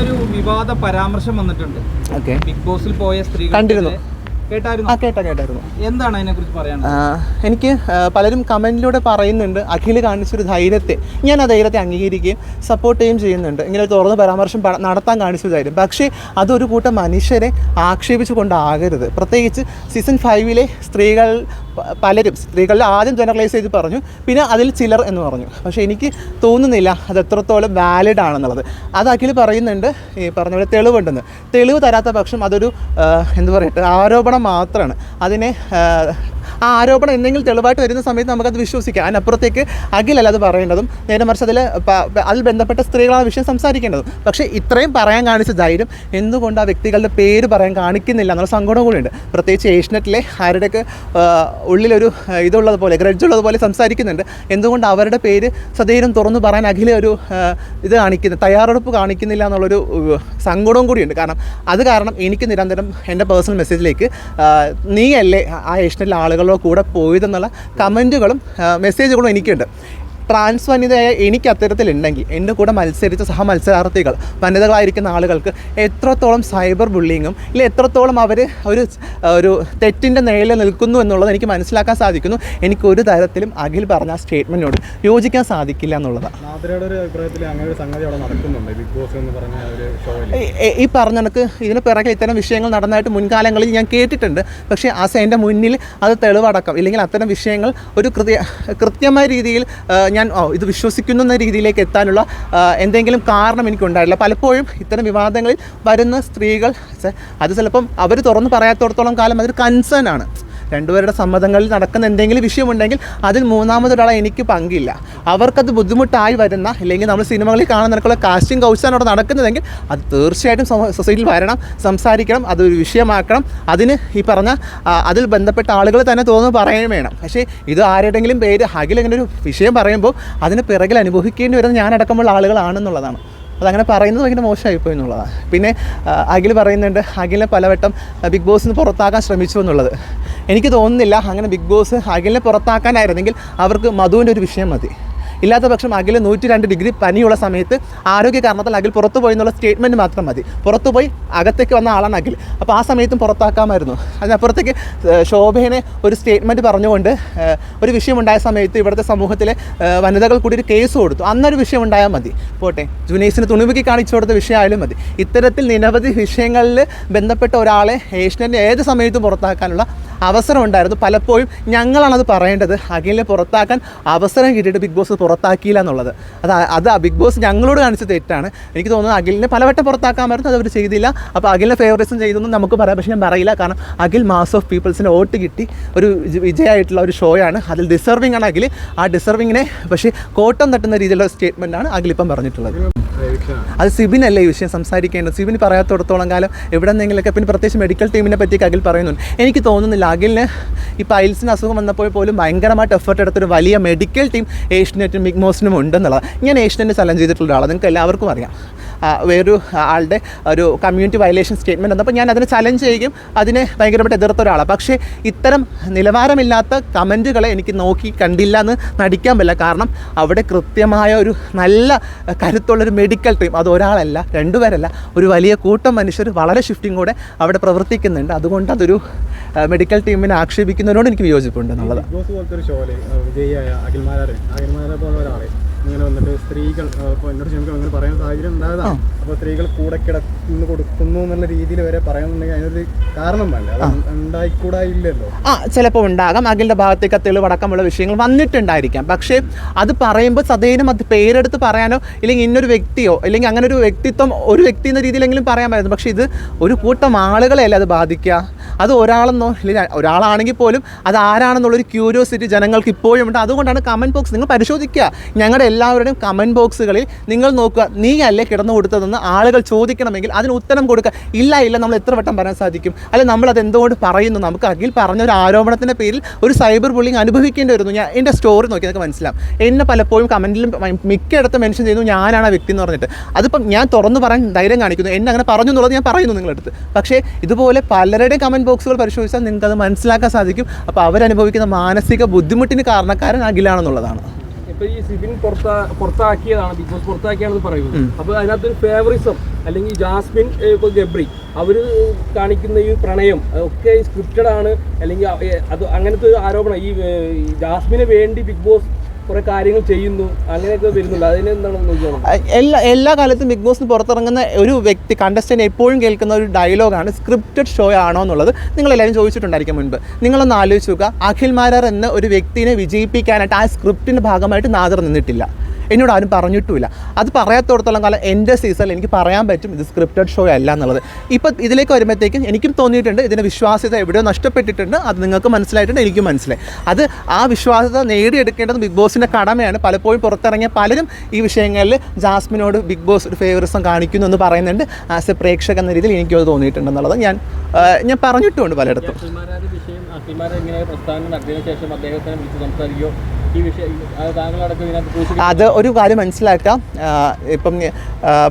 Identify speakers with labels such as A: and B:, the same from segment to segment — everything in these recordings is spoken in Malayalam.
A: ഇന്നൊരു വിവാദ പരാമർശം വന്നിട്ടുണ്ട്.
B: ഓക്കെ.
A: ബിഗ് ബോസിൽ പോയ സ്ത്രീ
B: കണ്ടിരുന്നു.
A: കേട്ടായിരുന്നു?
B: ആ കേട്ടാ കേട്ടായിരുന്നു.
A: എന്താണ് അതിനെ കുറിച്ച് പറയാനുള്ളത്
B: എനിക്ക് പലരും കമന്റിലൂടെ പറയുന്നുണ്ട് അഖിൽ കാണിച്ചൊരു ധൈര്യത്തെ. ഞാൻ ആ ധൈര്യത്തെ അംഗീകരിക്കുകയും സപ്പോർട്ട് ചെയ്യുകയും ചെയ്യുന്നുണ്ട്. ഇങ്ങനെ തുറന്ന് പരാമർശം നടത്താൻ കാണിച്ച ധൈര്യം. പക്ഷേ അതൊരു കൂട്ടം മനുഷ്യരെ ആക്ഷേപിച്ചു കൊണ്ടാകരുത് പ്രത്യേകിച്ച് സീസൺ ഫൈവിലെ സ്ത്രീകൾ പലരും സ്ത്രീകളിൽ ആദ്യം ജനറലൈസ് ചെയ്ത് പറഞ്ഞു പിന്നെ അതിൽ ചിലർ എന്ന് പറഞ്ഞു. പക്ഷേ എനിക്ക് തോന്നുന്നില്ല അത് എത്രത്തോളം വാലിഡ് ആണെന്നുള്ളത്. അത് അഖിൽ പറയുന്നുണ്ട് ഈ പറഞ്ഞ പോലെ തെളിവുണ്ടെന്ന്. തെളിവ് തരാത്ത പക്ഷം അതൊരു എന്ത് പറയട്ടെ ആരോപണം മാത്രമാണ്. അതിനെ ആ, ആരോപണം എന്തെങ്കിലും തെളിവായിട്ട് വരുന്ന സമയത്ത് നമുക്കത് വിശ്വസിക്കാം. അതിനപ്പുറത്തേക്ക് അഖിലല്ല അത് പറയേണ്ടതും. നേരെ മറിച്ച് അതിൽ അതിൽ ബന്ധപ്പെട്ട സ്ത്രീകളാണ് വിഷയം സംസാരിക്കേണ്ടതും. പക്ഷേ ഇത്രയും പറയാൻ കാണിച്ച ധൈര്യം എന്തുകൊണ്ട് ആ വ്യക്തികളുടെ പേര് പറയാൻ കാണിക്കുന്നില്ല എന്നുള്ള സങ്കടം കൂടിയുണ്ട് പ്രത്യേകിച്ച് ഏഷ്യനെറ്റിലെ ആരുടെയൊക്കെ ഉള്ളിലൊരു ഇതുള്ളത് ഇതുള്ളതുപോലെ ഗ്രഡ്ജ് ഉള്ളതുപോലെ സംസാരിക്കുന്നുണ്ട്. എന്തുകൊണ്ട് അവരുടെ പേര് സധൈര്യം തുറന്നു പറയാൻ അഖില ഒരു ഇത് കാണിക്കുന്ന തയ്യാറെടുപ്പ് കാണിക്കുന്നില്ല എന്നുള്ളൊരു സങ്കടവും കൂടിയുണ്ട് കാരണം അത് കാരണം എനിക്ക് നിരന്തരം എന്റെ പേഴ്സണൽ മെസ്സേജിലേക്ക് നീയല്ലേ ആ ഏഷ്യനിലെ ആളുകളോ കൂടെ പോയതെന്നുള്ള കമന്റുകളും മെസ്സേജുകളും എനിക്കുണ്ട്. ട്രാൻസ് വനിതയായ എനിക്ക് അത്തരത്തിലുണ്ടെങ്കിൽ എന്റെ കൂടെ മത്സരിച്ച സഹ മത്സരാർത്ഥികൾ വനിതകളായിരിക്കുന്ന ആളുകൾക്ക് എത്രത്തോളം സൈബർ ബുള്ളിങ്ങും ഇല്ല എത്രത്തോളം അവർ ഒരു ഒരു തെറ്റിന്റെ നേരിൽ നിൽക്കുന്നു എന്നുള്ളത് എനിക്ക് മനസ്സിലാക്കാൻ സാധിക്കുന്നു. എനിക്ക് ഒരു തരത്തിലും അഖിൽ പറഞ്ഞ ആ സ്റ്റേറ്റ്മെന്റിനോട് യോജിക്കാൻ സാധിക്കില്ല എന്നുള്ളതാണ്. ഈ- പറഞ്ഞ കണക്ക് ഇതിന് പിറകെ ഇത്തരം വിഷയങ്ങൾ നടന്നതായിട്ട് മുൻകാലങ്ങളിൽ ഞാൻ കേട്ടിട്ടുണ്ട്. പക്ഷേ ആ എന്റെ മുന്നിൽ അത് തെളിവടക്കം ഇല്ലെങ്കിൽ അത്തരം വിഷയങ്ങൾ ഒരു കൃത്യ കൃത്യമായ രീതിയിൽ ആ, ഞാൻ ഓ ഇത് വിശ്വസിക്കുന്നു എന്ന രീതിയിലേക്ക് എത്താനുള്ള എന്തെങ്കിലും കാരണം എനിക്കുണ്ടായില്ല പലപ്പോഴും ഇത്തരം വിവാദങ്ങളിൽ വരുന്ന സ്ത്രീകൾ അത് ചിലപ്പം അവർ തുറന്ന് പറയാത്തോടത്തോളം കാലം അതൊരു കൺസേൺ ആണ്. രണ്ടുപേരുടെ സമ്മതങ്ങളിൽ നടക്കുന്ന എന്തെങ്കിലും വിഷയമുണ്ടെങ്കിൽ അതിൽ മൂന്നാമതൊരാളെ എനിക്ക് പങ്കില്ല. അവർക്കത് ബുദ്ധിമുട്ടായി വരുന്ന അല്ലെങ്കിൽ നമ്മൾ സിനിമകളിൽ കാണുന്ന നിനക്കുള്ള കാസ്റ്റിംഗ് കൗച്ചാണ് അവിടെ നടക്കുന്നതെങ്കിൽ അത് തീർച്ചയായിട്ടും സൊസൈറ്റിയിൽ വരണം സംസാരിക്കണം അതൊരു വിഷയമാക്കണം. അതിന് ഈ പറഞ്ഞ അതിൽ ബന്ധപ്പെട്ട ആളുകൾ തന്നെ തോന്നുന്നു പറയുകയും വേണം. പക്ഷേ ഇത് ആരുടെങ്കിലും പേര് അഖിൽ ഇങ്ങനെ ഒരു വിഷയം പറയുമ്പോൾ അതിന് പിറകിൽ അനുഭവിക്കേണ്ടി വരുന്ന ഞാനടക്കമുള്ള ആളുകളാണെന്നുള്ളതാണ്. അതങ്ങനെ പറയുന്നത് ഭയങ്കര മോശമായിപ്പോയി എന്നുള്ളതാണ് പിന്നെ അഖിൽ പറയുന്നുണ്ട് അഖിലിനെ പലവട്ടം ബിഗ് ബോസിൽ നിന്ന് പുറത്താക്കാൻ ശ്രമിച്ചു എന്നുള്ളത്. എനിക്ക് തോന്നുന്നില്ല അങ്ങനെ ബിഗ് ബോസ് അഖിലിനെ പുറത്താക്കാനായിരുന്നെങ്കിൽ അവർക്ക് മധുവിന്റെ ഒരു വിഷയം മതി. ഇല്ലാത്ത പക്ഷം അഖിൽ നൂറ്റി രണ്ട് ഡിഗ്രി പനിയുള്ള സമയത്ത് ആരോഗ്യ കാരണത്താൽ അഖിൽ പുറത്തു പോയി എന്നുള്ള സ്റ്റേറ്റ്മെന്റ് മാത്രം മതി. പുറത്തുപോയി അകത്തേക്ക് വന്ന ആളാണ് അഖിൽ. അപ്പോൾ ആ സമയത്തും പുറത്താക്കാമായിരുന്നു. അതിനപ്പുറത്തേക്ക് ശോഭേനെ ഒരു സ്റ്റേറ്റ്മെന്റ് പറഞ്ഞുകൊണ്ട് ഒരു വിഷയമുണ്ടായ സമയത്ത് ഇവിടുത്തെ സമൂഹത്തിലെ വനിതകൾ കൂടി ഒരു കേസ് കൊടുത്തു. അന്നൊരു വിഷയം ഉണ്ടായാൽ മതി. പോട്ടെ. ജുനൈസിന് തുണിമുക്കി കാണിച്ചു കൊടുത്ത വിഷയമായാലും മതി. ഇത്തരത്തിൽ നിരവധി വിഷയങ്ങളിൽ ബന്ധപ്പെട്ട ഒരാളെ ഏഷ്യന്റെ ഏത് സമയത്തും പുറത്താക്കാനുള്ള അവസരം ഉണ്ടായിരുന്നു. പലപ്പോഴും ഞങ്ങളാണത് പറയേണ്ടത്. അഖിലിനെ പുറത്താക്കാൻ അവസരം കിട്ടിയിട്ട് ബിഗ് ബോസ് പുറത്താക്കിയില്ല എന്നുള്ളത്. അത് അത് ബിഗ് ബോസ് ഞങ്ങളോട് കാണിച്ച തെറ്റാണ്. എനിക്ക് തോന്നുന്നത് അഖിലിനെ പലവട്ടം പുറത്താക്കാമായിരുന്നു അത് അവർ ചെയ്തില്ല. അപ്പോൾ അഖിലിനെ ഫേവറേറ്റ്സും ചെയ്തൊന്നും നമുക്ക് പറയാം. പക്ഷേ ഞാൻ പറയില്ല. കാരണം അഖിൽ മാസ് ഓഫ് പീപ്പിൾസിന് വോട്ട് കിട്ടി. ഒരു വിജ- വിജയമായിട്ടുള്ള ഒരു ഷോയാണ് അതിൽ ഡിസർവിംഗ് ആണ് അഖിൽ ആ ഡിസർവിങ്ങിനെ പക്ഷേ കോട്ടം തട്ടുന്ന രീതിയിലുള്ള സ്റ്റേറ്റ്മെന്റാണ് അഖിലിപ്പം പറഞ്ഞിട്ടുള്ളത്. അത് സിബിനല്ലേ ഈ വിഷയം സംസാരിക്കേണ്ടത്? സിബിന് പറയാത്തടത്തോളം കാലം എവിടെ നിന്നെങ്കിലൊക്കെ പിന്നെ പ്രത്യേകിച്ച് മെഡിക്കൽ ടീമിനെ പറ്റിയൊക്കെ അഖിൽ പറയുന്നുണ്ട്. എനിക്ക് തോന്നുന്നില്ല അഖിലിന് ഈ പൈൽസിന് അസുഖം വന്നപ്പോൾ പോലും ഭയങ്കരമായിട്ട് എഫേർട്ട് എടുത്തൊരു വലിയ മെഡിക്കൽ ടീം ഏഷ്യനെറ്റും ബിഗ് മോസിനും ഉണ്ടെന്നുള്ളത് ഞാൻ ഏഷ്യനെ ചലഞ്ച് ചെയ്തിട്ടുള്ള ഒരാളാണ്. നിങ്ങൾക്ക് എല്ലാവർക്കും അറിയാം. വേറൊരു ആളുടെ ഒരു കമ്മ്യൂണിറ്റി വയലേഷൻ സ്റ്റേറ്റ്മെന്റ് വന്നപ്പോൾ ഞാൻ അതിനെ ചലഞ്ച് ചെയ്യുകയും അതിനെ ഭയങ്കരമായിട്ട് എതിർത്ത ഒരാളാണ് പക്ഷേ ഇത്തരം നിലവാരമില്ലാത്ത കമന്റുകളെ എനിക്ക് നോക്കി കണ്ടില്ല എന്ന് നടിക്കാൻ പറ്റില്ല. കാരണം അവിടെ കൃത്യമായ ഒരു നല്ല കരുത്തുള്ളൊരു മെഡിക്കൽ ടീം അത് ഒരാളല്ല രണ്ടുപേരല്ല ഒരു വലിയ കൂട്ടം മനുഷ്യർ വളരെ ഷിഫ്റ്റിങ്ങോടെ അവിടെ പ്രവർത്തിക്കുന്നുണ്ട്. അതുകൊണ്ട് അതൊരു മെഡിക്കൽ ടീമിനെ ആക്ഷേപിക്കുന്നതിനോട് എനിക്ക് വിയോജിപ്പുണ്ട് എന്നുള്ളത്.
C: ഇങ്ങനെ വന്നിട്ട് സ്ത്രീകൾ ഇപ്പോൾ എന്നോട് ക്ഷമിക്കും അങ്ങനെ പറയാൻ സാഹചര്യം ഉണ്ടായതാണ് അപ്പോൾ സ്ത്രീകൾ കൂടെ കിടന്ന് കൊടുക്കുന്നു എന്നുള്ള രീതിയിൽ വരെ പറയുന്നുണ്ടെങ്കിൽ അതിനൊരു കാരണം വേണ്ടേ. അത് ഉണ്ടായിക്കൂടായില്ലല്ലോ
B: ആ ചിലപ്പോൾ ഉണ്ടാകാം. അഖിലിന്റെ ഭാഗത്തേക്ക് തെളിവടക്കമുള്ള വിഷയങ്ങൾ വന്നിട്ടുണ്ടായിരിക്കാം. പക്ഷേ അത് പറയുമ്പോൾ സദൈനം അത് പേരെടുത്ത് പറയാനോ ഇല്ലെങ്കിൽ ഇന്നൊരു വ്യക്തിയോ അല്ലെങ്കിൽ അങ്ങനെ ഒരു വ്യക്തിത്വം ഒരു വ്യക്തി എന്ന രീതിയിലെങ്കിലും പറയാമായിരുന്നു. പക്ഷേ ഇത് ഒരു കൂട്ടം ആളുകളെയല്ല അത് ബാധിക്കുക? അത് ഒരാളെന്നോ ഇല്ലെങ്കിൽ ഒരാളാണെങ്കിൽ പോലും അത് ആരാണെന്നുള്ളൊരു ക്യൂരിയോസിറ്റി ജനങ്ങൾക്ക് ഇപ്പോഴും ഉണ്ട്. അതുകൊണ്ടാണ് കമന്റ് ബോക്സ് നിങ്ങൾ പരിശോധിക്കുക. ഞങ്ങളുടെ എല്ലാവരുടെയും കമന്റ് ബോക്സുകളിൽ നിങ്ങൾ നോക്കുക നീ അല്ലേ കിടന്നു കൊടുത്തതെന്ന് ആളുകൾ ചോദിക്കണമെങ്കിൽ അതിന് ഉത്തരം കൊടുക്കുക. ഇല്ല ഇല്ല നമ്മൾ എത്ര വട്ടം പറയാൻ സാധിക്കും? അല്ലെ നമ്മൾ അത് എന്തുകൊണ്ട് പറയുന്നു? നമുക്ക് അഖിൽ പറഞ്ഞ ഒരു ആരോപണത്തിന്റെ പേരിൽ ഒരു സൈബർ ബുള്ളിങ് അനുഭവിക്കേണ്ടി വരുന്നു. ഞാൻ എന്റെ സ്റ്റോറി നോക്കി നിങ്ങൾക്ക് മനസ്സിലാവും. എന്നെ പലപ്പോഴും കമന്റിലും മിക്കയിടത്ത് മെൻഷൻ ചെയ്യുന്നു ഞാനാണ് ആ വ്യക്തി എന്ന് പറഞ്ഞിട്ട്. അതിപ്പം ഞാൻ തുറന്നു പറയാൻ ധൈര്യം കാണിക്കുന്നു. എന്നെ അങ്ങനെ പറഞ്ഞു എന്നുള്ളത് ഞാൻ പറയുന്നു നിങ്ങളടുത്ത്. പക്ഷേ ഇതുപോലെ പലരുടെയും കമന്റ് ബോക്സുകൾ പരിശോധിച്ചാൽ നിങ്ങൾക്ക് അത് മനസ്സിലാക്കാൻ സാധിക്കും. അപ്പോൾ അവരനുഭവിക്കുന്ന മാനസിക ബുദ്ധിമുട്ടിന് കാരണക്കാരൻ അഖിലാണെന്നുള്ളതാണ്.
D: ഇപ്പൊ ഈ സിബിൻ പുറത്താ പുറത്താക്കിയതാണ് ബിഗ് ബോസ് പുറത്താക്കിയാണെന്ന് പറയുന്നത്. അപ്പൊ അതിനകത്ത് ഫേവറിസം അല്ലെങ്കിൽ ജാസ്മിൻ ഇപ്പൊ ഗബ്രി അവർ കാണിക്കുന്ന ഈ പ്രണയം ഒക്കെ സ്ക്രിപ്റ്റഡ് ആണ്. അല്ലെങ്കിൽ അത് അങ്ങനത്തെ ഒരു ആരോപണം. ഈ ജാസ്മിന് വേണ്ടി ബിഗ് ബോസ് കുറെ കാര്യങ്ങൾ ചെയ്യുന്നു അങ്ങനെയൊക്കെ വരുന്നുണ്ട്. അതിന് എന്താണ്
B: എല്ലാ എല്ലാ കാലത്തും ബിഗ് ബോസിന് പുറത്തിറങ്ങുന്ന ഒരു വ്യക്തി കണ്ടസ്റ്റന്റ് എപ്പോഴും കേൾക്കുന്ന ഒരു ഡയലോഗാണ് സ്ക്രിപ്റ്റഡ് ഷോ ആണോ എന്നുള്ളത് നിങ്ങളെല്ലാവരും ചോദിച്ചിട്ടുണ്ടായിരിക്കും മുൻപ്. നിങ്ങളൊന്ന് ആലോചിച്ച് നോക്കുക. അഖിൽ മാരാർ എന്ന ഒരു വ്യക്തിനെ വിജയിപ്പിക്കാനായിട്ട് ആ സ്ക്രിപ്റ്റിന്റെ ഭാഗമായിട്ട് നാദർ നിന്നിട്ടില്ല. എന്നോട് ആരും പറഞ്ഞിട്ടുമില്ല. അത് പറയാത്തോടത്തോളം കാലം എന്റെ സീസണിൽ എനിക്ക് പറയാൻ പറ്റും ഇത് സ്ക്രിപ്റ്റഡ് ഷോ അല്ല എന്നുള്ളത്. ഇപ്പം ഇതിലേക്ക് വരുമ്പോഴത്തേക്കും എനിക്കും തോന്നിയിട്ടുണ്ട് ഇതിന്റെ വിശ്വാസ്യത എവിടെയോ നഷ്ടപ്പെട്ടിട്ടുണ്ട് അത് നിങ്ങൾക്ക് മനസ്സിലായിട്ടുണ്ട് എനിക്കും മനസ്സിലായി. അത് ആ വിശ്വാസ്യത നേടിയെടുക്കേണ്ടത് ബിഗ് ബോസിന്റെ കടമയാണ്. പലപ്പോഴും പുറത്തിറങ്ങിയ പലരും ഈ വിഷയങ്ങളിൽ ജാസ്മിനോട് ബിഗ് ബോസ് ഒരു ഫേവറിസം കാണിക്കുന്നു എന്ന് പറയുന്നുണ്ട്. ആസ് എ പ്രേക്ഷകൻ എന്ന രീതിയിൽ എനിക്കത് തോന്നിയിട്ടുണ്ടെന്നുള്ളത് ഞാൻ ഞാൻ പറഞ്ഞിട്ടുമുണ്ട് പലയിടത്തും.
D: പ്രസ്ഥാനം അത്
B: ഒരു കാര്യം മനസ്സിലാക്കാം. ഇപ്പം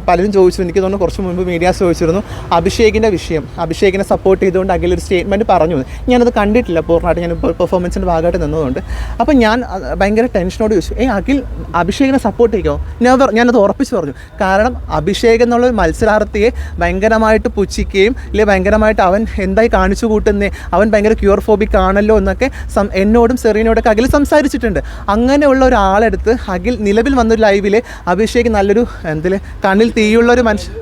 B: പലരും ചോദിച്ചു എനിക്ക് തോന്നുന്നു കുറച്ച് മുൻപ് മീഡിയാസ് ചോദിച്ചിരുന്നു അഭിഷേകിന്റെ വിഷയം അഭിഷേകിനെ സപ്പോർട്ട് ചെയ്തുകൊണ്ട് അഖിൽ ഒരു സ്റ്റേറ്റ്മെന്റ് പറഞ്ഞു. ഞാനത് കണ്ടിട്ടില്ല പൂർണമായിട്ട് ഞാൻ പെർഫോമൻസിന്റെ ഭാഗമായിട്ട് നിന്നതുകൊണ്ട്. അപ്പം ഞാൻ ഭയങ്കര ടെൻഷനോട് ചോദിച്ചു ഏ അഖിൽ അഭിഷേകിനെ സപ്പോർട്ട് ചെയ്യുമോ നെവർ ഞാനത് ഉറപ്പിച്ച് പറഞ്ഞു. കാരണം അഭിഷേക് എന്നുള്ള മത്സരാർത്ഥിയെ ഭയങ്കരമായിട്ട് പുച്ഛിക്കുകയും ഇല്ലെ ഭയങ്കരമായിട്ട് അവൻ എന്തായി കാണിച്ചു കൂട്ടുന്നേ അവൻ ഭയങ്കര ക്യൂർ ഫോബിക് ആണല്ലോ എന്നൊക്കെ എന്നോടും സെറീനോടൊക്കെ അഖിൽ സംസാരിച്ചിട്ടുണ്ട്. അങ്ങനെയുള്ള ഒരാളെടുത്ത് അഖിൽ നിലവിൽ വന്നൊരു ലൈവിൽ അഭിഷേക് നല്ലൊരു എന്തിൽ കണ്ണിൽ തീയുള്ള ഒരു മനുഷ്യൻ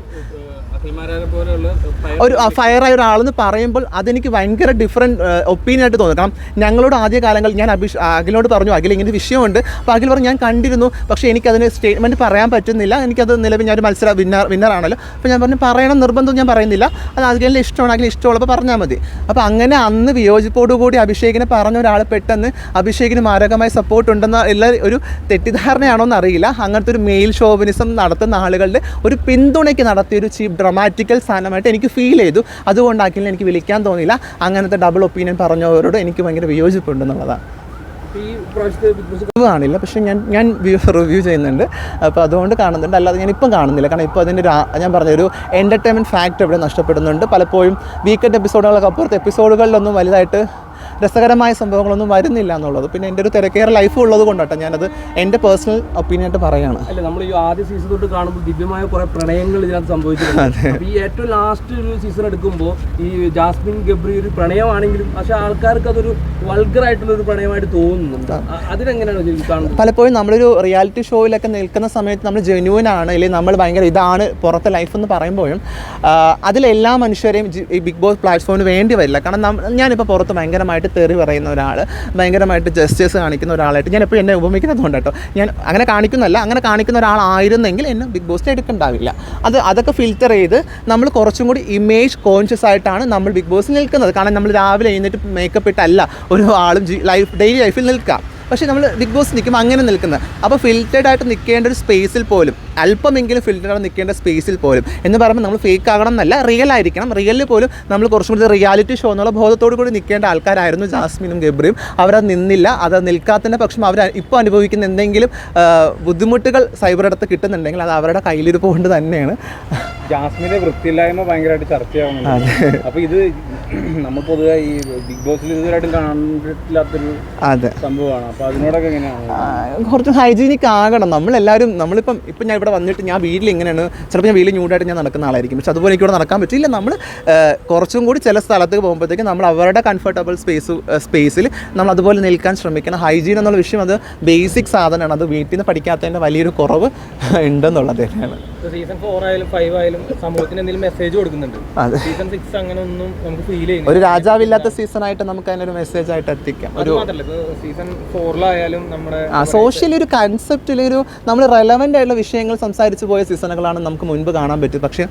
B: ഒരു ഫയറായ ഒരാളെന്ന് പറയുമ്പോൾ അതെനിക്ക് ഭയങ്കര ഡിഫറെന്റ് ഒപ്പീനിയൻ ആയിട്ട് തോന്നുന്നു കാരണം ഞങ്ങളോട് ആദ്യ കാലങ്ങളിൽ ഞാൻ അഭിഷ് അഖിലോട് പറഞ്ഞു അഖിൽ ഇങ്ങനെ വിഷയമുണ്ട്. അപ്പോൾ അഖിൽ പറഞ്ഞു ഞാൻ കണ്ടിരുന്നു. പക്ഷേ എനിക്കതിന് സ്റ്റേറ്റ്മെന്റ് പറയാൻ പറ്റുന്നില്ല. എനിക്കത് നിലവിൽ ഞാൻ ഒരു മത്സര വിന്നർ വിന്നറാണല്ലോ അപ്പോൾ ഞാൻ പറഞ്ഞു പറയണം നിർബന്ധം ഞാൻ പറയുന്നില്ല. അത് അഖിലിന്റെ ഇഷ്ടമാണ്. അഖിൽ ഇഷ്ടമുള്ളപ്പോൾ പറഞ്ഞാൽ മതി. അപ്പോൾ അങ്ങനെ അന്ന് വിയോജിപ്പോടുകൂടി അഭിഷേകിനെ പറഞ്ഞ ഒരാൾ പെട്ടെന്ന് അഭിഷേകിന് മാരകമായ സപ്പോർട്ട് ഉണ്ടെന്ന എല്ലാ ഒരു തെറ്റിദ്ധാരണയാണോ എന്ന് അറിയില്ല അങ്ങനത്തെ ഒരു മെയിൽ ഷോവിനിസം നടത്തുന്ന ആളുകളുടെ ഒരു പിന്തുണയ്ക്ക് നടത്തിയ ഒരു ചീപ്പ് ഡ്രമാറ്റിക്കൽ സാധനമായിട്ട് എനിക്ക് ഫീൽ ചെയ്തു. അതുകൊണ്ട് എനിക്ക് വിളിക്കാൻ തോന്നിയില്ല. അങ്ങനത്തെ ഡബിൾ ഒപ്പീനിയൻ പറഞ്ഞവരോട് എനിക്ക് ഭയങ്കര വിയോജിപ്പുണ്ടെന്നുള്ളതാണ് കാണില്ല പക്ഷേ ഞാൻ ഞാൻ റിവ്യൂ ചെയ്യുന്നുണ്ട്. അപ്പോൾ അതുകൊണ്ട് കാണുന്നുണ്ട്. അല്ലാതെ ഞാൻ ഇപ്പം കാണുന്നില്ല. കാരണം ഇപ്പോൾ അതിന്റെ ഒരു ഞാൻ പറഞ്ഞ ഒരു എന്റർടൈൻമെന്റ് ഫാക്ട് ഇവിടെ നഷ്ടപ്പെടുന്നുണ്ട്. പലപ്പോഴും വീക്കെൻഡ് എപ്പിസോഡുകളൊക്കെ അപ്പുറത്ത് എപ്പിസോഡുകളിലൊന്നും വലുതായിട്ട് രസകരമായ സംഭവങ്ങളൊന്നും വരുന്നില്ല എന്നുള്ളത്. പിന്നെ എന്റെ ഒരു തിരക്കേറെ ലൈഫ് ഉള്ളത് കൊണ്ടാട്ടോ ഞാനത് എന്റെ പേഴ്സണൽ ഒപ്പീനിയനായിട്ട് പറയുകയാണ്.
D: അല്ല നമ്മൾ ഈ ആദ്യ സീസൺ തൊട്ട് കാണുമ്പോൾ ദിവ്യമായ കുറെ പ്രണയങ്ങൾ ഇതിനകത്ത് സംഭവിച്ചിട്ടുണ്ട്. ഈ ഏറ്റവും ലാസ്റ്റ് ഒരു സീസൺ എടുക്കുമ്പോൾ ഈ ജാസ്മിൻ ഗബ്രി ഒരു പ്രണയമാണെങ്കിലും പക്ഷെ ആൾക്കാർക്ക് അതൊരു വൾഗറായിട്ടുള്ള ഒരു പ്രണയമായിട്ട് തോന്നുന്നുണ്ട്. അതിനെങ്ങനെയാണ് കാണുന്നത്?
B: പലപ്പോഴും നമ്മളൊരു റിയാലിറ്റി ഷോയിലൊക്കെ നിൽക്കുന്ന സമയത്ത് നമ്മൾ ജെന്യൂൻ ആണ് അല്ലെങ്കിൽ നമ്മൾ ഭയങ്കര ഇതാണ് പുറത്തെ ലൈഫ് എന്ന് പറയുമ്പോഴും അതിലെല്ലാ മനുഷ്യരെയും ഈ ബിഗ് ബോസ് പ്ലാറ്റ്ഫോമിന് വേണ്ടി വരില്ല. കാരണം ഞാനിപ്പോൾ പുറത്ത് ഭയങ്കരമായിട്ട് തെറി പറയുന്ന ഒരാൾ ഭയങ്കരമായിട്ട് ജസ്റ്റിസ് കാണിക്കുന്ന ഒരാളായിട്ട് ഞാൻ എപ്പോഴും എന്നെ ഉപമിക്കുന്നത് കൊണ്ട് കേട്ടോ ഞാൻ അങ്ങനെ കാണിക്കുന്നല്ല അങ്ങനെ കാണിക്കുന്ന ഒരാളായിരുന്നെങ്കിൽ എന്നെ ബിഗ് ബോസിൽ എടുക്കണ്ടാവില്ല അത് അതൊക്കെ ഫിൽറ്റർ ചെയ്ത് നമ്മൾ കുറച്ചും കൂടി ഇമേജ് കോൺഷ്യസ് ആയിട്ടാണ് നമ്മൾ ബിഗ് ബോസിൽ നിൽക്കുന്നത്. കാരണം നമ്മൾ രാവിലെ എഴുന്നേറ്റ് മേക്കപ്പ് ഇട്ടല്ല ഒരു ആളും ലൈഫ് ഡെയിലി ലൈഫിൽ നിൽക്കുക. പക്ഷേ നമ്മൾ ബിഗ് ബോസ് നിൽക്കുമ്പോൾ അങ്ങനെ നിൽക്കുന്നത്. അപ്പോൾ ഫിൽറ്റേഡ് ആയിട്ട് നിൽക്കേണ്ട ഒരു സ്പേസിൽ പോലും അല്പമെങ്കിലും ഫിൽറ്റേഡ് നിൽക്കേണ്ട സ്പേസിൽ പോലും എന്ന് പറയുമ്പോൾ നമ്മൾ ഫേക്ക് ആകണം എന്നല്ല റിയൽ ആയിരിക്കണം. റിയലിൽ പോലും നമ്മൾ കുറച്ചും കൂടി റിയാലിറ്റി ഷോ എന്നുള്ള ബോധത്തോടു കൂടി നിൽക്കേണ്ട ആൾക്കാരായിരുന്നു ജാസ്മിനും ഗബ്രിയും. അവരത് നിന്നില്ല അത് നിൽക്കാത്തതിന്റെ പക്ഷം അവർ ഇപ്പോൾ അനുഭവിക്കുന്ന എന്തെങ്കിലും ബുദ്ധിമുട്ടുകൾ സൈബർ അടുത്ത് കിട്ടുന്നുണ്ടെങ്കിൽ അത് അവരുടെ കയ്യിലിരിപ്പ് കൊണ്ട് തന്നെയാണ്.
A: ജാസ്മിന്റെ വൃത്തിയില്ലായ്മ ഭയങ്കരമായിട്ട് ചർച്ചയാവുന്നുണ്ട്. അപ്പൊ ഇത് നമ്മൾ പൊതുവെ ഈ ബിഗ് ബോസിൽ ഇതുവരെയായിട്ടും കണ്ടിട്ടില്ലാത്തൊരു
B: അതെ.
A: സംഭവമാണ്. അപ്പൊ അതിനോടൊക്കെ എങ്ങനെയാണ്?
B: കുറച്ച് ഹൈജീനിക് ആകണം. നമ്മളെല്ലാവരും നമ്മളിപ്പം ഇപ്പം ഞാൻ ഇവിടെ വന്നിട്ട് ഞാൻ വീട്ടിൽ ഇങ്ങനെയാണ് ചിലപ്പോൾ ഞാൻ വീട്ടിൽ ന്യൂഡായിട്ട് ഞാൻ നടക്കുന്ന ആളായിരിക്കും. പക്ഷെ അതുപോലെ എനിക്കിവിടെ നടക്കാൻ പറ്റില്ല. നമ്മൾ കുറച്ചും കൂടി ചില സ്ഥലത്തേക്ക് പോകുമ്പോഴത്തേക്ക് നമ്മൾ അവരുടെ കംഫർട്ടബിൾ സ്പേസ് സ്പേസിൽ നമ്മൾ അതുപോലെ നിൽക്കാൻ ശ്രമിക്കണം. ഹൈജീൻ എന്നുള്ള വിഷയം അത് ബേസിക് സാധനമാണ്. അത് വീട്ടിൽ നിന്ന് പഠിക്കാത്തതിന്റെ വലിയൊരു കുറവ് ഉണ്ടെന്നുള്ളത് തന്നെയാണ്.
D: സീസൺ ഫോർ ആയാലും ഫൈവ് ആയാലും സമൂഹത്തിന് എന്തെങ്കിലും മെസ്സേജ് കൊടുക്കുന്നുണ്ട്. സീസൺ സിക്സ് അങ്ങനെ ഒന്നും നമുക്ക് ഫീൽ ചെയ്യുന്നു
B: ഒരു രാജാവില്ലാത്ത സീസണായിട്ട് നമുക്ക് അതിനൊരു മെസ്സേജ് ആയിട്ട് എത്തിക്കാം.
D: ഒരു സീസൺ ഫോറിലായാലും നമ്മുടെ
B: ആ സോഷ്യലി ഒരു കൺസെപ്റ്റിൽ ഒരു നമ്മൾ റെലവെന്റ് ആയിട്ടുള്ള വിഷയങ്ങൾ സംസാരിച്ചു പോയ സീസണുകളാണ് നമുക്ക് മുൻപ് കാണാൻ പറ്റും പക്ഷേ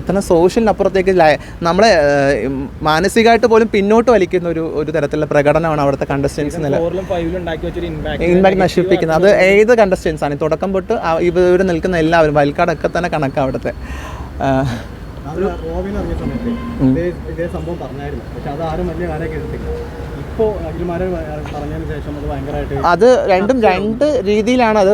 B: ഇത്തരം സോഷ്യലിനപ്പുറത്തേക്ക് നമ്മളെ മാനസികമായിട്ട് പോലും പിന്നോട്ട് വലിക്കുന്ന ഒരു ഒരു തരത്തിലുള്ള പ്രകടനമാണ് അവിടുത്തെ കണ്ടസ്റ്റൻസ് നില
D: ഇമ്പാക്ട്
B: നശിപ്പിക്കുന്നത് അത് ഏത് കണ്ടസ്റ്റൻസ് ആണ്? തുടക്കം തൊട്ട് ഇവർ നിൽക്കുന്ന എല്ലാവരും വയൽക്കാടൊക്കെ തന്നെ കണക്കാണ് അവിടുത്തെ.
C: റോബിൻ ഇറങ്ങിയ സമയത്ത് ഇതേ സംഭവം പറഞ്ഞായിരുന്നു. പക്ഷെ അത് ആരും വലിയ കാര്യമൊക്കെ എടുത്തില്ല. അത്
B: രണ്ടും രണ്ട് രീതിയിലാണ് അത്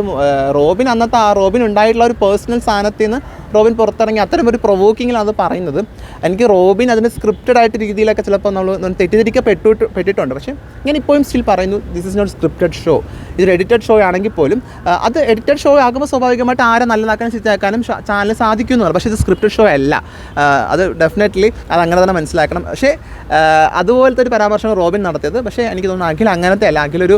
B: റോബിൻ അന്നത്തെ ആ റോബിൻ ഉണ്ടായിട്ടുള്ള ഒരു പേഴ്സണൽ സ്ഥാനത്ത് നിന്ന് റോബിൻ പുറത്തിറങ്ങി അത്തരം ഒരു പ്രൊവോക്കിങ്ങിലാണ് അത് പറയുന്നത്. എനിക്ക് റോബിൻ അതിന് സ്ക്രിപ്റ്റഡ് ആയിട്ട് രീതിയിലൊക്കെ ചിലപ്പോൾ നമ്മൾ തെറ്റിദ്ധരിക്കപ്പെട്ടു പെട്ടിട്ടുണ്ട്. പക്ഷേ ഞാൻ ഇപ്പോഴും സ്റ്റിൽ പറയുന്നു this is not scripted show ഇത് എഡിറ്റഡ് ഷോ ആണെങ്കിൽ പോലും അത് എഡിറ്റഡ് ഷോ ആകുമ്പോൾ സ്വാഭാവികമായിട്ട് ആരെ നല്ലതാക്കാനും ചീത്തയാക്കാനും ചാനൽ സാധിക്കുന്നതാണ് പക്ഷേ ഇത് സ്ക്രിപ്റ്റഡ് ഷോ അല്ല. അത് ഡെഫിനറ്റ്ലി അത് അങ്ങനെ തന്നെ മനസ്സിലാക്കണം. പക്ഷേ അതുപോലത്തെ ഒരു പരാമർശം റോബിൻ നടത്തിയത്. പക്ഷേ എനിക്ക് തോന്നുന്നു അഖിൽ അങ്ങനത്തെ അല്ല. അഖിൽ ഒരു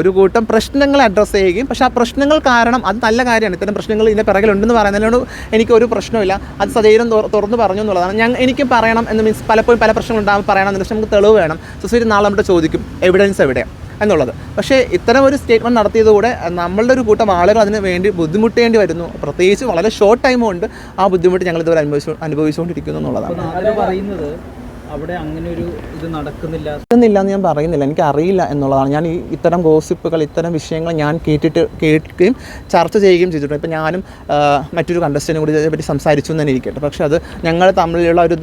B: ഒരു കൂട്ടം പ്രശ്നങ്ങൾ അഡ്രസ്സ് ചെയ്യുകയും പക്ഷേ ആ പ്രശ്നങ്ങൾ കാരണം അത് നല്ല കാര്യമാണ്. ഇത്തരം പ്രശ്നങ്ങൾ ഇതിന്റെ പിറകിലുണ്ടെന്ന് പറയുന്നതിനോട് എനിക്ക് ഒരു പ്രശ്നമില്ല അത് സജീവം തുറന്ന് പറഞ്ഞു എന്നുള്ളതാണ്. ഞാൻ എനിക്കും പറയണം എന്ന് മീൻസ് പലപ്പോഴും പല പ്രശ്നങ്ങൾ ഉണ്ടാകുമ്പോൾ പറയണം എന്ന്. പക്ഷേ നമുക്ക് തെളിവ് വേണം. സൊസൈറ്റി നാളെ നമ്മുടെ ചോദിക്കും എവിഡൻസ് എവിടെ? എന്നുള്ളത്. പക്ഷേ ഇത്തരം ഒരു സ്റ്റേറ്റ്മെന്റ് നടത്തിയതുകൂടെ നമ്മളുടെ ഒരു കൂട്ടം ആളുകൾ അതിന് വേണ്ടി ബുദ്ധിമുട്ടേണ്ടി വരുന്നു. പ്രത്യേകിച്ച് വളരെ ഷോർട്ട് ടൈം കൊണ്ട് ആ ബുദ്ധിമുട്ട് ഞങ്ങൾ ഇതുവരെ അനുഭവിച്ചു അനുഭവിച്ചുകൊണ്ടിരിക്കുന്നു എന്നുള്ളതാണ്.
E: പറയുന്നത് അവിടെ അങ്ങനെ ഒരു ഇത് നടക്കുന്നില്ല.
B: നടക്കുന്നില്ല എന്ന് ഞാൻ പറയുന്നില്ല. എനിക്ക് അറിയില്ല എന്നുള്ളതാണ്. ഞാൻ ഈ ഇത്തരം ഗോസിപ്പുകൾ ഇത്തരം വിഷയങ്ങൾ ഞാൻ കേട്ടിട്ട് കേൾക്കുകയും ചർച്ച ചെയ്യുകയും ചെയ്തിട്ടുണ്ട്. ഇപ്പം ഞാനും മറ്റൊരു കണ്ടസ്റ്റന്റും കൂടി ഇതേപ്പറ്റി സംസാരിച്ചു എന്ന് തന്നെ ഇരിക്കട്ടെ. പക്ഷേ അത് ഞങ്ങൾ തമ്മിലുള്ള ഒരു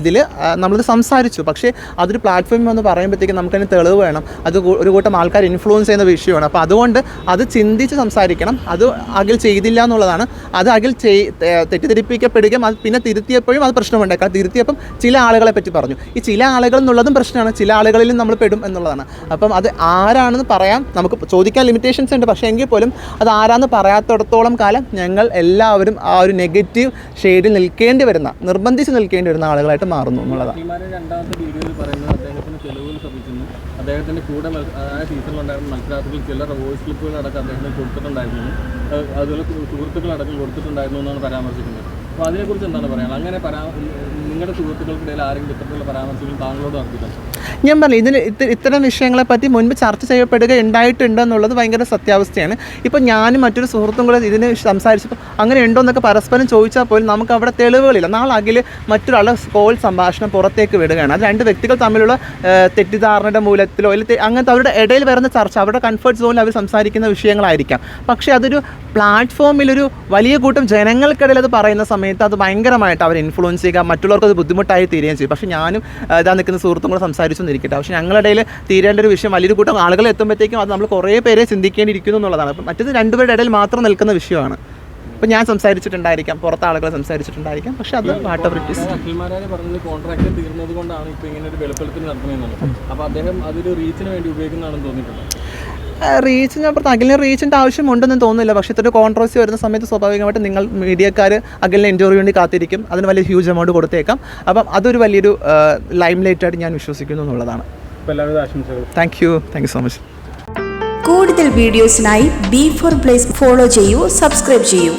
B: ഇതിൽ നമ്മളിത് സംസാരിച്ചു. പക്ഷേ അതൊരു പ്ലാറ്റ്ഫോമിൽ വന്ന് പറയുമ്പോഴത്തേക്കും നമുക്കതിന് തെളിവ് വേണം. അത് ഒരു കൂട്ടം ആൾക്കാർ ഇൻഫ്ലുവൻസ് ചെയ്യുന്ന വിഷയമാണ് അപ്പോൾ അതുകൊണ്ട് അത് ചിന്തിച്ച് സംസാരിക്കണം. അത് അകിൽ ചെയ്തില്ല എന്നുള്ളതാണ്. അത് അകിൽ ചെയ് തെറ്റിദ്ധരിപ്പിക്കപ്പെടുകയും അത് പിന്നെ തിരുത്തിയപ്പോഴും അത് പ്രശ്നമുണ്ടായി. കാരണം തിരുത്തിയപ്പം ചില ആളുകളെ പറ്റി പറഞ്ഞു. ഈ ചില ആളുകൾ എന്നുള്ളതും പ്രശ്നമാണ്. ചില ആളുകളിലും നമ്മൾ പെടും എന്നുള്ളതാണ്. അപ്പം അത് ആരാണെന്ന് പറയാം. നമുക്ക് ചോദിക്കാൻ ലിമിറ്റേഷൻസ് ഉണ്ട്. പക്ഷേ എങ്കിൽ പോലും അത് ആരാന്ന് പറയാത്തിടത്തോളം കാലം ഞങ്ങൾ എല്ലാവരും ആ ഒരു നെഗറ്റീവ് ഷെയ്ഡിൽ നിൽക്കേണ്ടി വരുന്ന നിർബന്ധിച്ച് നിൽക്കേണ്ടി വരുന്ന ആളുകളായിട്ട് മാറുന്നു എന്നുള്ളതാണ്.
D: അദ്ദേഹത്തിന്റെ കൂടെ ആ സീസണിലുണ്ടായിരുന്ന മത്സരാർത്ഥികൾ ചില വോയിസ് ക്ലിപ്പുകൾ അടക്കം അദ്ദേഹത്തിന് കൊടുത്തിട്ടുണ്ടായിരുന്നു. അതുപോലെ സുഹൃത്തുക്കൾ അടക്കം കൊടുത്തിട്ടുണ്ടായിരുന്നു എന്നാണ് പരാമർശിക്കുന്നത്. അപ്പോൾ അതിനെക്കുറിച്ച് എന്താണ് പറയുന്നത് അങ്ങനെ പരാ ആരെങ്കിലും
B: ഞാൻ പറഞ്ഞു ഇതിന് ഇത്ത- ഇത്തരം വിഷയങ്ങളെ പറ്റി മുൻപ് ചർച്ച ചെയ്യപ്പെടുക ഉണ്ടായിട്ടുണ്ട് എന്നുള്ളത് ഭയങ്കര സത്യാവസ്ഥയാണ്. ഇപ്പോൾ ഞാനും മറ്റൊരു സുഹൃത്തും കൂടെ ഇതിന് സംസാരിച്ചപ്പോൾ അങ്ങനെ ഉണ്ടോ എന്നൊക്കെ പരസ്പരം ചോദിച്ചാൽ പോലും നമുക്ക് അവിടെ തെളിവുകളില്ല. നാളെ അഖിൽ മറ്റൊരാളെ കോൾ സംഭാഷണം പുറത്തേക്ക് വിടുകയാണ്. അത് രണ്ട് വ്യക്തികൾ തമ്മിലുള്ള തെറ്റിദ്ധാരണയുടെ മൂലത്തിലോ അല്ലെങ്കിൽ അങ്ങനത്തെ അവരുടെ ഇടയിൽ വരുന്ന ചർച്ച അവരുടെ കംഫർട്ട് സോണിൽ അവർ സംസാരിക്കുന്ന വിഷയങ്ങളായിരിക്കാം. പക്ഷേ അതൊരു പ്ലാറ്റ്ഫോമിലൊരു വലിയ കൂട്ടം ജനങ്ങൾക്കിടയിൽ അത് പറയുന്ന സമയത്ത് അത് ഭയങ്കരമായിട്ട് അവർ ഇൻഫ്ലുവൻസ് ചെയ്യുക മറ്റുള്ളവർക്ക് അത് ബുദ്ധിമുട്ടായി തീരുകയും ചെയ്യും. പക്ഷേ ഞാനും ഇതാ നിൽക്കുന്ന സുഹൃത്തും കൂടെ സംസാരിച്ചു എന്നിരിക്കട്ടെ പക്ഷേ ഞങ്ങളുടെ ഇടയിൽ തീരേണ്ട ഒരു വിഷയം വലിയൊരു കൂട്ടം ആളുകൾ എത്തുമ്പോഴത്തേക്കും അത് നമ്മൾ കുറേ പേരെ ചിന്തിക്കേണ്ടിയിരിക്കുന്നു എന്നുള്ളതാണ്. അപ്പം മറ്റത് രണ്ടുപേരുടെ ഇടയിൽ മാത്രം നിൽക്കുന്ന വിഷയമാണ്. ഇപ്പം ഞാൻ സംസാരിച്ചിട്ടുണ്ടായിരിക്കാം പുറത്ത് ആളുകൾ സംസാരിച്ചിട്ടുണ്ടായിരിക്കാം. പക്ഷെ അത് വാട്ട് ഓഫ് ഇറ്റ്
D: അഖിൽമാരാരെ പറഞ്ഞത് കോൺട്രാക്ട് തീർന്നത് കൊണ്ടാണ് ഇപ്പോൾ ഇങ്ങനെ ഒരു വെളുപ്പെടുത്തൽ നടത്തുന്നതെന്നുള്ളത്. അപ്പോൾ അദ്ദേഹം അതൊരു റീച്ചിന് വേണ്ടി ഉപയോഗിക്കുന്നതാണെന്ന് തോന്നിയിട്ടുണ്ട്?
B: റീച്ച് ഞാൻ പറഞ്ഞ അഖിലിന് റീച്ചിന്റെ ആവശ്യമുണ്ടെന്ന് തോന്നുന്നില്ല. പക്ഷേ ഇതൊരു കോൺട്രവേഴ്സി വരുന്ന സമയത്ത് സ്വാഭാവികമായിട്ട് നിങ്ങൾ മീഡിയക്കാർ അഖിലിനെ ഇന്റർവ്യൂ വേണ്ടി കാത്തിരിക്കും. അതിന് വലിയ ഹ്യൂജ് എമൗണ്ട് കൊടുത്തേക്കാം. അപ്പം അതൊരു വലിയൊരു ലൈം ലൈറ്റായിട്ട് ഞാൻ വിശ്വസിക്കുന്നു എന്നുള്ളതാണ്. Thank you thank you so much
F: കൂടുതൽ വീഡിയോസിനായി ബി ഫോർ പ്ലേസ് ഫോളോ ചെയ്യൂ സബ്സ്ക്രൈബ് ചെയ്യൂ.